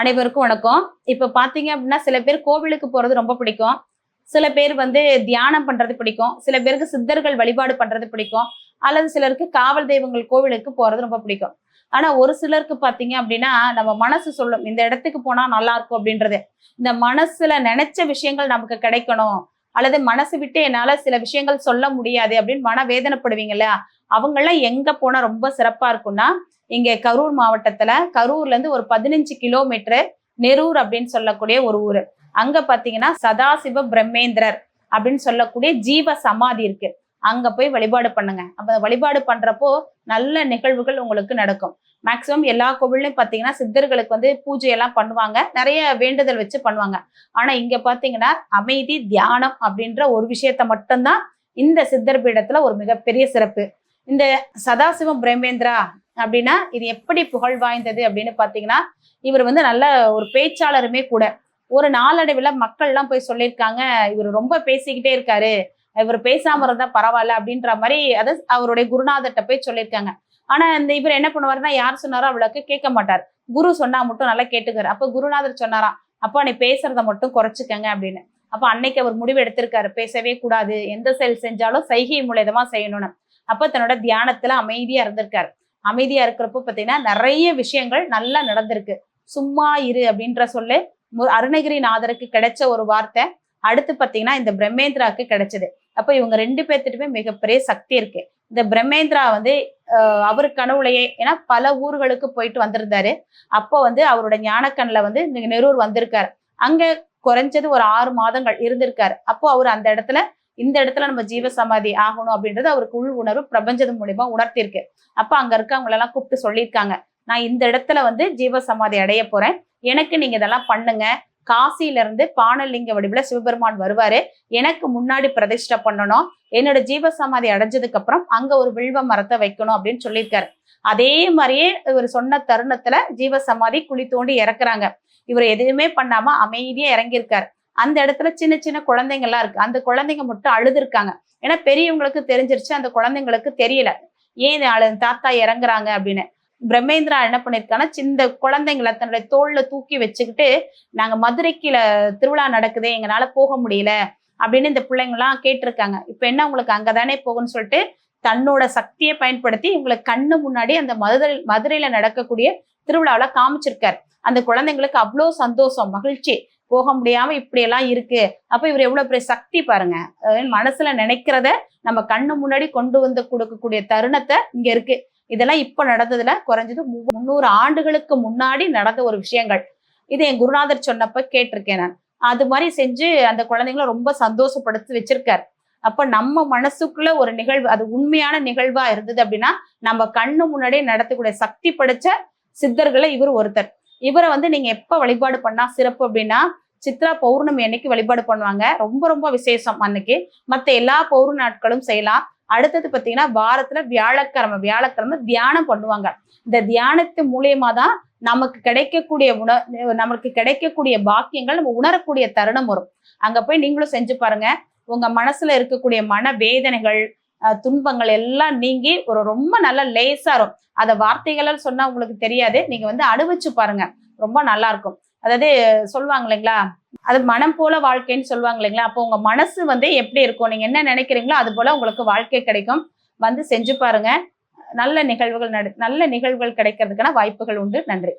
அனைவருக்கும் வணக்கம். இப்ப பாத்தீங்க அப்படின்னா சில பேர் கோவிலுக்கு போறது ரொம்ப பிடிக்கும். சில பேர் வந்து தியானம் பண்றது பிடிக்கும். சில பேருக்கு சித்தர்கள் வழிபாடு பண்றது பிடிக்கும். அல்லது சிலருக்கு காவல் தெய்வங்கள் கோவிலுக்கு போறது ரொம்ப பிடிக்கும். ஆனா ஒரு சிலருக்கு பாத்தீங்க அப்படின்னா நம்ம மனசு சொல்லும் இந்த இடத்துக்கு போனா நல்லா இருக்கும் அப்படின்றது. இந்த மனசுல நினைச்ச விஷயங்கள் நமக்கு கிடைக்கணும். அல்லது மனசு விட்டு என்னால சில விஷயங்கள் சொல்ல முடியாது அப்படின்னு மன வேதனைப்படுவீங்களா இல்லையா அவங்கெல்லாம் எங்க போனா ரொம்ப சிறப்பா இருக்கும்னா இங்க கரூர் மாவட்டத்துல கரூர்ல இருந்து ஒரு பதினஞ்சு கிலோமீட்டர் நெரூர் அப்படின்னு சொல்லக்கூடிய ஒரு ஊர். அங்க பாத்தீங்கன்னா சதாசிவ பிரம்மேந்திரர் அப்படின்னு சொல்லக்கூடிய ஜீவ சமாதி இருக்கு. அங்க போய் வழிபாடு பண்ணுங்க. அப்ப வழிபாடு பண்றப்போ நல்ல நிகழ்வுகள் உங்களுக்கு நடக்கும். மேக்சிமம் எல்லா கோவில்லையும் பாத்தீங்கன்னா சித்தர்களுக்கு வந்து பூஜை எல்லாம் பண்ணுவாங்க. நிறைய வேண்டுதல் வச்சு பண்ணுவாங்க. ஆனா இங்க பாத்தீங்கன்னா அமைதி தியானம் அப்படின்ற ஒரு விஷயத்த மட்டும்தான் இந்த சித்தர் பீடத்துல ஒரு மிகப்பெரிய சிறப்பு. இந்த சதாசிவம் பிரேமேந்திரா அப்படின்னா இது எப்படி புகழ் வாய்ந்தது அப்படின்னு பார்த்தீங்கன்னா இவர் வந்து நல்ல ஒரு பேச்சாளருமே கூட. ஒரு நாளடைவில் மக்கள்லாம் போய் சொல்லியிருக்காங்க இவர் ரொம்ப பேசிக்கிட்டே இருக்காரு. இவர் பேசாம இருந்தா பரவாயில்ல அப்படின்ற மாதிரி அதை அவருடைய குருநாதர்கிட்ட போய் சொல்லியிருக்காங்க. ஆனா இந்த இவர் என்ன பண்ணுவாருன்னா யார் சொன்னாரோ அவளுக்கு கேட்க மாட்டார். குரு சொன்னா மட்டும் நல்லா கேட்டுக்காரு அப்ப குருநாதர் சொன்னாராம் அப்பா நீ பேசுறத மட்டும் குறைச்சிக்கங்க அப்படின்னு. அப்ப அன்னைக்கு அவர் முடிவு எடுத்திருக்காரு பேசவே கூடாது. எந்த செயல் செஞ்சாலும் சைகை மூலியமா செய்யணும்னு. அப்ப தன்னோட தியானத்துல அமைதியா இருந்திருக்காரு. அமைதியா இருக்கிறப்போ பார்த்தீங்கன்னா நிறைய விஷயங்கள் நல்லா நடந்திருக்கு. சும்மா இரு அப்படின்ற சொல்லு. அருணகிரிநாதருக்கு கிடைச்ச ஒரு வார்த்தை. அடுத்து பார்த்தீங்கன்னா இந்த பிரம்மேந்திராவுக்கு கிடைச்சது. அப்போ இவங்க ரெண்டு பேர்த்துட்டுமே மிகப்பெரிய சக்தி இருக்கு. இந்த பிரம்மேந்திரா வந்து அவர் கனவுலையே ஏன்னா பல ஊர்களுக்கு போயிட்டு வந்திருந்தாரு. அப்போ வந்து அவரோட ஞானக்கண்ணில் வந்து நெரூர் வந்திருக்காரு. அங்க குறைஞ்சது ஒரு ஆறு மாதங்கள் இருந்திருக்காரு. அப்போ அவர் அந்த இடத்துல இந்த இடத்துல நம்ம ஜீவ சமாதி ஆகணும் அப்படின்றது அவருக்கு உள் உணர்வு பிரபஞ்சது மூலியமா உணர்த்திருக்கு அப்ப அங்க இருக்கவங்களை எல்லாம் கூப்பிட்டு சொல்லியிருக்காங்க. நான் இந்த இடத்துல வந்து ஜீவ சமாதி அடைய போறேன். எனக்கு நீங்க இதெல்லாம் பண்ணுங்க. காசில இருந்து பானலிங்க வடிவில் சிவபெருமான் வருவாரு. எனக்கு முன்னாடி பிரதிஷ்டை பண்ணணும். என்னோட ஜீவ சமாதி அடைஞ்சதுக்கு அப்புறம் அங்க ஒரு வில்வ மரத்தை வைக்கணும் அப்படின்னு சொல்லியிருக்காரு. அதே மாதிரியே இவர் சொன்ன தருணத்துல ஜீவ சமாதி குழி தோண்டி இறக்குறாங்க. இவர் எதுவுமே பண்ணாம அமைதியா இறங்கியிருக்காரு. அந்த இடத்துல சின்ன சின்ன குழந்தைங்கள்லாம் இருக்கு. அந்த குழந்தைங்க மட்டும் அழுதுருக்காங்க. ஏன்னா பெரியவங்களுக்கு தெரிஞ்சிருச்சு அந்த குழந்தைங்களுக்கு தெரியல. ஏன் அழு தாத்தா இறங்குறாங்க அப்படின்னு. பிரம்மேந்திரா என்ன பண்ணியிருக்காங்கன்னா சின்ன குழந்தைங்களை தன்னுடைய தோல்ல தூக்கி வச்சுக்கிட்டு நாங்க மதுரைக்குல திருவிழா நடக்குது எங்களால போக முடியல அப்படின்னு இந்த பிள்ளைங்களாம் கேட்டிருக்காங்க. இப்ப என்ன உங்களுக்கு அங்கதானே போகும்னு சொல்லிட்டு தன்னோட சக்தியை பயன்படுத்தி இவங்களுக்கு கண்ணு முன்னாடி அந்த மதுரை மதுரையில நடக்கக்கூடிய திருவிழாவில் காமிச்சிருக்காரு. அந்த குழந்தைங்களுக்கு அவ்வளோ சந்தோஷம் மகிழ்ச்சி. போக முடியாம இப்படி எல்லாம் இருக்கு. அப்ப இவர் எவ்வளவு பெரிய சக்தி பாருங்க. மனசுல நினைக்கிறத நம்ம கண்ணு முன்னாடி கொண்டு வந்து கொடுக்கக்கூடிய தருணத்தை இங்க இருக்கு. இதெல்லாம் இப்ப நடந்ததுல குறைஞ்சது முன்னூறு ஆண்டுகளுக்கு முன்னாடி நடந்த ஒரு விஷயங்கள். இது என் குருநாதர் சொன்னப்ப கேட்டிருக்கேன் நான். அது மாதிரி செஞ்சு அந்த குழந்தைங்கள ரொம்ப சந்தோஷப்படுத்தி வச்சிருக்காரு. அப்ப நம்ம மனசுக்குள்ள ஒரு நிகழ்வு அது உண்மையான நிகழ்வா இருந்தது அப்படின்னா நம்ம கண்ணு முன்னாடியே நடத்தக்கூடிய சக்தி படைச்ச சித்தர்களை இவர் ஒருத்தர். இவரை வந்து நீங்க எப்ப வழிபாடு பண்ணா சிறப்பு அப்படின்னா சித்ரா பௌர்ணமி அன்னைக்கு வழிபாடு பண்ணுவாங்க. ரொம்ப ரொம்ப விசேஷம் அன்னைக்கு. மற்ற எல்லா பௌர்ணமி நாட்களும் செய்யலாம். அடுத்தது பார்த்தீங்கன்னா வாரத்துல வியாழக்கிழமை வியாழக்கிழமை தியானம் பண்ணுவாங்க. இந்த தியானத்து மூலியமா தான் நமக்கு கிடைக்கக்கூடிய உண நமக்கு கிடைக்கக்கூடிய பாக்கியங்கள் நம்ம உணரக்கூடிய தருணம் வரும். அங்க போய் நீங்களும் செஞ்சு பாருங்க. உங்க மனசுல இருக்கக்கூடிய மன வேதனைகள் துன்பங்கள் எல்லாம் நீங்கி ஒரு ரொம்ப நல்ல லேசா இருக்கும் அதை வார்த்தைகளால் சொன்னா உங்களுக்கு தெரியாது. நீங்க வந்து அனுபவிச்சு பாருங்க. ரொம்ப நல்லா இருக்கும். அதாவது சொல்லுவாங்க இல்லைங்களா? அது மனம் போல வாழ்க்கைன்னு சொல்லுவாங்க இல்லைங்களா? அப்போ உங்க மனசு வந்து எப்படி இருக்கும்? நீங்க என்ன நினைக்கிறீங்களோ அது போல உங்களுக்கு வாழ்க்கை கிடைக்கும். வந்து செஞ்சு பாருங்க. நல்ல நிகழ்வுகள் நடு நல்ல நிகழ்வுகள் கிடைக்கிறதுக்கான வாய்ப்புகள் உண்டு. நன்றி.